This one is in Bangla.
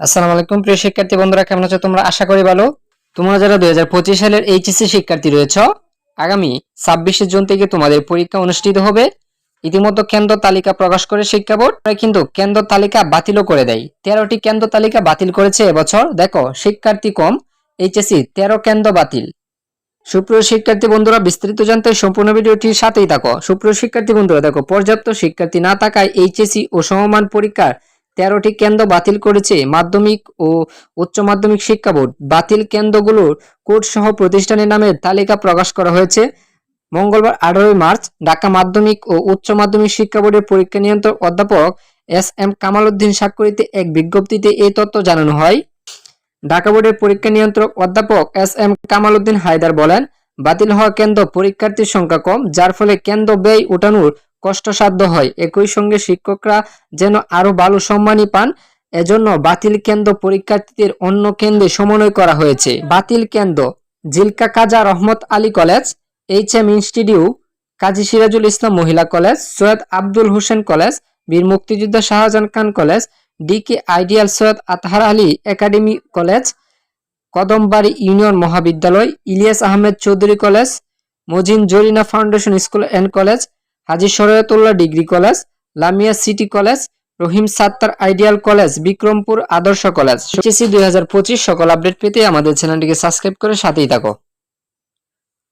আসসালামু আলাইকুম, প্রিয় শিক্ষার্থী বন্ধুরা, কেমন আছো তোমরা? আশা করি ভালো। তোমরা যারা দুই হাজার পঁচিশ সালের এইচএসসি শিক্ষার্থী রয়েছ, আগামী ছাব্বিশে জুন থেকে তোমাদের পরীক্ষা অনুষ্ঠিত হবে। ইতিমধ্যে কেন্দ্র তালিকা প্রকাশ করে শিক্ষা বোর্ড কিন্তু কেন্দ্র তালিকা বাতিলও করে দেয়। তেরোটি কেন্দ্র তালিকা বাতিল করেছে এবছর। দেখো, শিক্ষার্থী কম, এইচএসসি তেরো কেন্দ্র বাতিল। সুপ্রিয় শিক্ষার্থী বন্ধুরা, বিস্তারিত জানতে সম্পূর্ণ ভিডিওটির সাথেই থাকো। সুপ্রিয় শিক্ষার্থী বন্ধুরা, দেখো, পর্যাপ্ত শিক্ষার্থী না থাকায় এইচএসসি ও সমমান পরীক্ষার তেরোটি কেন্দ্র বাতিল করেছে মাধ্যমিক ও উচ্চ মাধ্যমিক শিক্ষা বোর্ড। বাতিল কেন্দ্রগুলোর কোড সহ প্রতিষ্ঠানের নামের তালিকা প্রকাশ করা হয়েছে। মঙ্গলবার আঠারোই মার্চ ঢাকা মাধ্যমিক ও উচ্চ মাধ্যমিক শিক্ষা বোর্ডের পরীক্ষা নিয়ন্ত্রক অধ্যাপক এস এম কামাল উদ্দিন স্বাক্ষরিত এক বিজ্ঞপ্তিতে এই তথ্য জানানো হয়। ঢাকা বোর্ডের পরীক্ষা নিয়ন্ত্রক অধ্যাপক এস এম কামাল উদ্দিন হায়দার বলেন, বাতিল হওয়া কেন্দ্র পরীক্ষার্থীর সংখ্যা কম, যার ফলে কেন্দ্র ব্যয় উঠানোর কষ্টসাধ্য হয়। একই সঙ্গে শিক্ষকরা যেন আরও ভালো সম্মানই পান, এজন্য বাতিল কেন্দ্র পরীক্ষার্থীদের অন্য কেন্দ্রে সমন্বয় করা হয়েছে। বাতিল কেন্দ্র, জিলকা কাজা Rahmat Ali college H M institute, Kazi Sirajul Islam মহিলা কলেজ, সৈয়দ আব্দুল হোসেন কলেজ, বীর মুক্তিযোদ্ধা Shahjahan Khan college, DK ideal Syed Athar Ali academy college, Kadambari union মহাবিদ্যালয়, Ilias Ahmed Chowdhury college, Mojin Zarina foundation school and college Haji Shariatullah degree college, Lamia city college, Rahim Sattar ideal college, Bikrampur আদর্শ কলেজ। হাজার পঁচিশ সকল আপডেট পেতে আমাদের চ্যানেলটিকে সাবস্ক্রাইব করে সাথেই থাকো।